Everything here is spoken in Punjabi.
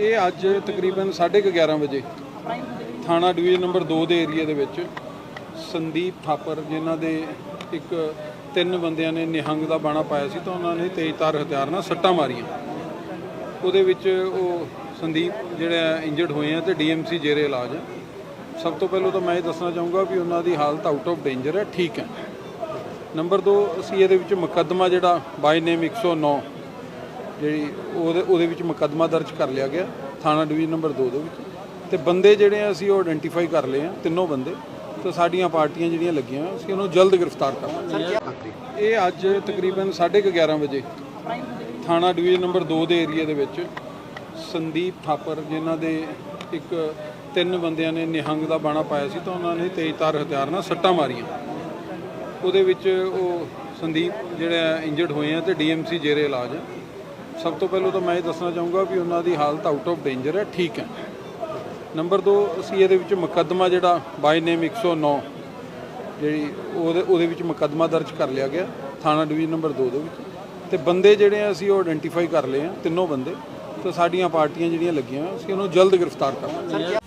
ਇਹ ਅੱਜ ਤਕਰੀਬਨ 11:30 ਵਜੇ ਥਾਣਾ ਡਿਵੀਜ਼ਨ ਨੰਬਰ 2 ਦੇ ਏਰੀਆ ਦੇ ਵਿੱਚ ਸੰਦੀਪ ਥਾਪਰ, ਜਿਨ੍ਹਾਂ ਦੇ ਇੱਕ ਤਿੰਨ ਬੰਦਿਆਂ ਨੇ ਨਿਹੰਗ ਦਾ ਬਾਣਾ ਪਾਇਆ ਸੀ ਤਾਂ ਉਹਨਾਂ ਨੇ ਤੇਜ਼ਧਾਰ ਹਥਿਆਰ ਨਾਲ ਸੱਟਾਂ ਮਾਰੀਆਂ। ਉਹਦੇ ਵਿੱਚ ਉਹ ਸੰਦੀਪ ਜਿਹੜਾ ਇੰਜਰਡ ਹੋਏ ਆ ਤੇ ਡੀਐਮਸੀ ਜੇਰੇ ਇਲਾਜ ਹੈ ਸਭ ਤੋਂ ਪਹਿਲਾਂ ਤਾਂ ਮੈਂ ਇਹ ਦੱਸਣਾ ਚਾਹੂੰਗਾ ਵੀ ਉਹਨਾਂ ਦੀ ਹਾਲਤ ਆਊਟ ਆਫ ਡੇਂਜਰ ਹੈ ਠੀਕ ਹੈ ਨੰਬਰ 2 ਅਸੀਂ ਇਹਦੇ ਵਿੱਚ ਮੁਕੱਦਮਾ ਜਿਹੜਾ ਬਾਈ ਨੇਮ 109 ਜਿਹੜੀ ਉਹਦੇ ਉਹਦੇ ਵਿੱਚ ਮੁਕੱਦਮਾ ਦਰਜ ਕਰ ਲਿਆ ਗਿਆ ਥਾਣਾ ਡਿਵੀਜ਼ਨ ਨੰਬਰ 2 ਦੇ ਵਿੱਚ। ਤੇ ਬੰਦੇ ਜਿਹੜੇ ਆ ਅਸੀਂ ਉਹ ਆਇਡੈਂਟੀਫਾਈ ਕਰ ਲਏ ਆ ਤਿੰਨੋਂ ਬੰਦੇ। ਤੇ ਸਾਡੀਆਂ ਪਾਰਟੀਆਂ ਜਿਹੜੀਆਂ ਲੱਗੀਆਂ ਹੋਈਆਂ, ਅਸੀਂ ਉਹਨੂੰ ਜਲਦ ਗ੍ਰਿਫਤਾਰ ਕਰਾਂਗੇ। ਇਹ ਅੱਜ ਤਕਰੀਬਨ 11:30 ਵਜੇ ਥਾਣਾ ਡਿਵੀਜ਼ਨ ਨੰਬਰ 2 ਦੇ ਏਰੀਆ ਦੇ ਵਿੱਚ ਸੰਦੀਪ ਥਾਪਰ ਜਿਨ੍ਹਾਂ ਦੇ ਇੱਕ ਤਿੰਨ ਬੰਦਿਆਂ ਨੇ ਨਿਹੰਗ ਦਾ ਬਾਣਾ ਪਾਇਆ ਸੀ ਤਾਂ ਉਹਨਾਂ ਨੇ ਤੇਜ਼ਧਾਰ ਹਥਿਆਰ ਨਾਲ ਸੱਟਾਂ ਮਾਰੀਆਂ। ਉਹਦੇ ਵਿੱਚ ਉਹ ਸੰਦੀਪ ਜਿਹੜਾ ਇੰਜਰਡ ਹੋਏ ਆ ਤੇ ਡੀਐਮਸੀ ਜੇਰੇ ਇਲਾਜ ਹੈ ਸਭ ਤੋਂ ਪਹਿਲਾਂ ਤਾਂ ਮੈਂ ਇਹ ਦੱਸਣਾ ਚਾਹੂੰਗਾ ਵੀ ਉਹਨਾਂ ਦੀ ਹਾਲਤ ਆਊਟ ਆਫ ਡੇਂਜਰ ਹੈ ਠੀਕ ਹੈ। ਨੰਬਰ 2 ਅਸੀਂ ਇਹਦੇ ਵਿੱਚ ਮੁਕੱਦਮਾ ਜਿਹੜਾ ਬਾਈ ਨੇਮ 109 ਜਿਹੜੀ ਉਹਦੇ ਉਹਦੇ ਵਿੱਚ ਮੁਕੱਦਮਾ ਦਰਜ ਕਰ ਲਿਆ ਗਿਆ ਥਾਣਾ ਡਿਵੀਜ਼ਨ ਨੰਬਰ 2 ਦੇ ਵਿੱਚ। ਤੇ ਬੰਦੇ ਜਿਹੜੇ ਆ ਅਸੀਂ ਉਹ ਆਇਡੈਂਟੀਫਾਈ ਕਰ ਲਏ ਆ ਤਿੰਨੋਂ ਬੰਦੇ। ਤੇ ਸਾਡੀਆਂ ਪਾਰਟੀਆਂ ਜਿਹੜੀਆਂ ਲੱਗੀਆਂ ਹੋਈਆਂ, ਅਸੀਂ ਉਹਨੂੰ ਜਲਦ ਗ੍ਰਿਫਤਾਰ ਕਰਾਂਗੇ।